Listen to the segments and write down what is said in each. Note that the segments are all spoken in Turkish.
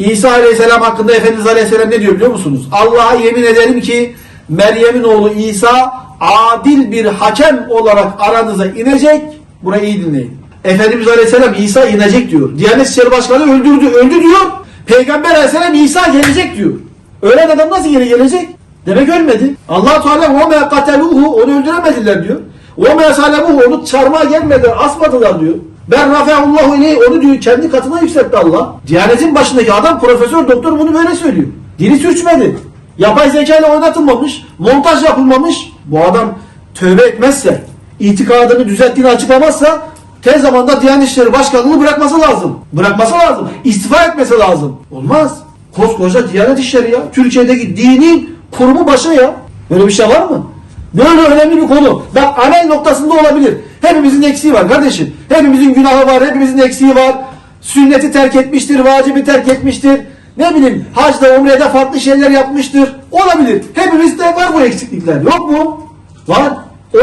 İsa Aleyhisselam hakkında Efendimiz Aleyhisselam ne diyor biliyor musunuz? Allah'a yemin ederim ki Meryem'in oğlu İsa adil bir hakem olarak aranıza inecek. Burayı iyi dinleyin. Efendimiz Aleyhisselam İsa inecek diyor. Diyanet İşleri Başkanı öldürdü, öldü diyor. Peygamber Aleyhisselam İsa gelecek diyor. Ölen adam nasıl geri gelecek? Demek ölmedi. Allah Teala "Ve me onu öldüremediler" diyor. "Ve me onu çarmıha gelmediler, asmadılar" diyor. Ben rafeullahu ileyhi onu diyor kendi katına yükseltti Allah. Diyanetin başındaki adam profesör doktor bunu böyle söylüyor. Dili sürçmedi. Yapay zeka ile oynatılmamış, montaj yapılmamış. Bu adam tövbe etmezse, itikadını düzelttiğini açıklamazsa tez zamanda Diyanet İşleri Başkanlığı'nı bırakması lazım. Bırakması lazım. İstifa etmesi lazım. Olmaz. Koskoca Diyanet İşleri ya. Türkiye'deki dinin kurumu başı ya. Böyle bir şey var mı? Böyle önemli bir konu. Bak amel noktasında olabilir. Hepimizin eksiği var kardeşim. Hepimizin günahı var, hepimizin eksiği var. Sünneti terk etmiştir, vacibi terk etmiştir. Ne bileyim hacda, umrede farklı şeyler yapmıştır. Olabilir. Hepimizde var bu eksiklikler. Yok mu? Var.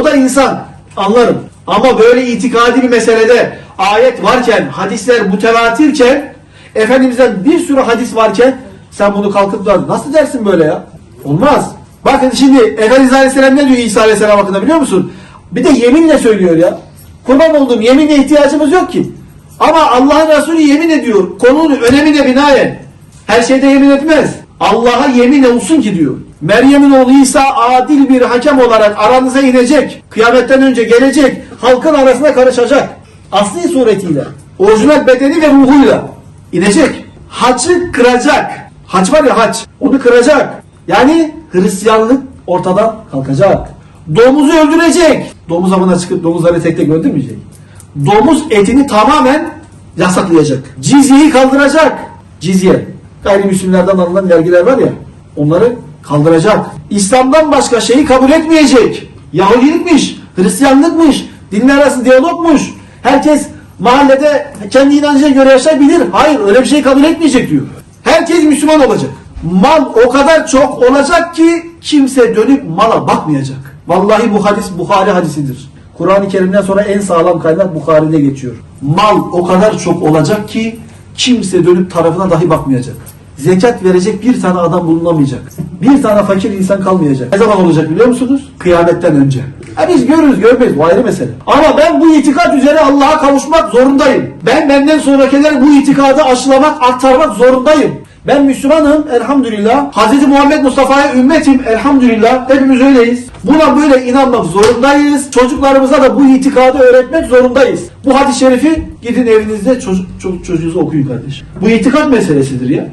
O da insan. Anlarım. Ama böyle itikadi bir meselede ayet varken, hadisler mütevatirken, Efendimiz'den bir sürü hadis varken sen bunu kalkıp da nasıl dersin böyle ya? Olmaz. Bakın şimdi Efendimiz Aleyhisselam ne diyor İsa Aleyhisselam hakkında biliyor musun? Bir de yeminle söylüyor ya. Kurban olduğum yeminle ihtiyacımız yok ki. Ama Allah'ın Resulü yemin ediyor. Konunun önemine binaen. Her şeyde yemin etmez. Allah'a yemin olsun ki diyor. Meryem'in oğlu İsa adil bir hakem olarak aranıza inecek. Kıyametten önce gelecek. Halkın arasına karışacak. Asli suretiyle. Orijinal bedeni ve ruhuyla. inecek. Haçı kıracak. Haç var ya haç. Onu kıracak. Yani Hristiyanlık ortadan kalkacak. Domuzu öldürecek. Domuz avına çıkıp domuzları tek tek öldürmeyecek. Domuz etini tamamen yasaklayacak. Cizyeyi kaldıracak. Cizye. Gayrimüslimlerden alınan vergiler var ya onları kaldıracak. İslam'dan başka şeyi kabul etmeyecek. Yahudilikmiş, Hristiyanlıkmış, dinler arası diyalogmuş. Herkes mahallede kendi inancına göre yaşayabilir. Hayır öyle bir şey kabul etmeyecek diyor. Herkes Müslüman olacak. Mal o kadar çok olacak ki kimse dönüp mala bakmayacak. Vallahi bu hadis Bukhari hadisidir. Kur'an-ı Kerim'den sonra en sağlam kaynak Bukhari'de geçiyor. Mal o kadar çok olacak ki kimse dönüp tarafına dahi bakmayacak. Zekat verecek bir tane adam bulunamayacak. Bir tane fakir insan kalmayacak. Ne zaman olacak biliyor musunuz? Kıyametten önce. Ha biz görürüz görmeyiz bu ayrı mesele. Ama ben bu itikat üzere Allah'a kavuşmak zorundayım. Ben benden sonrakiler bu itikadı aşılamak, aktarmak zorundayım. Ben Müslümanım elhamdülillah. Hz. Muhammed Mustafa'ya ümmetim elhamdülillah. Hepimiz öyleyiz. Buna böyle inanmak zorundayız. Çocuklarımıza da bu itikadı öğretmek zorundayız. Bu hadis-i şerifi gidin evinizde çocuk, çocuk çocuğunuza okuyun kardeşim. Bu itikat meselesidir ya.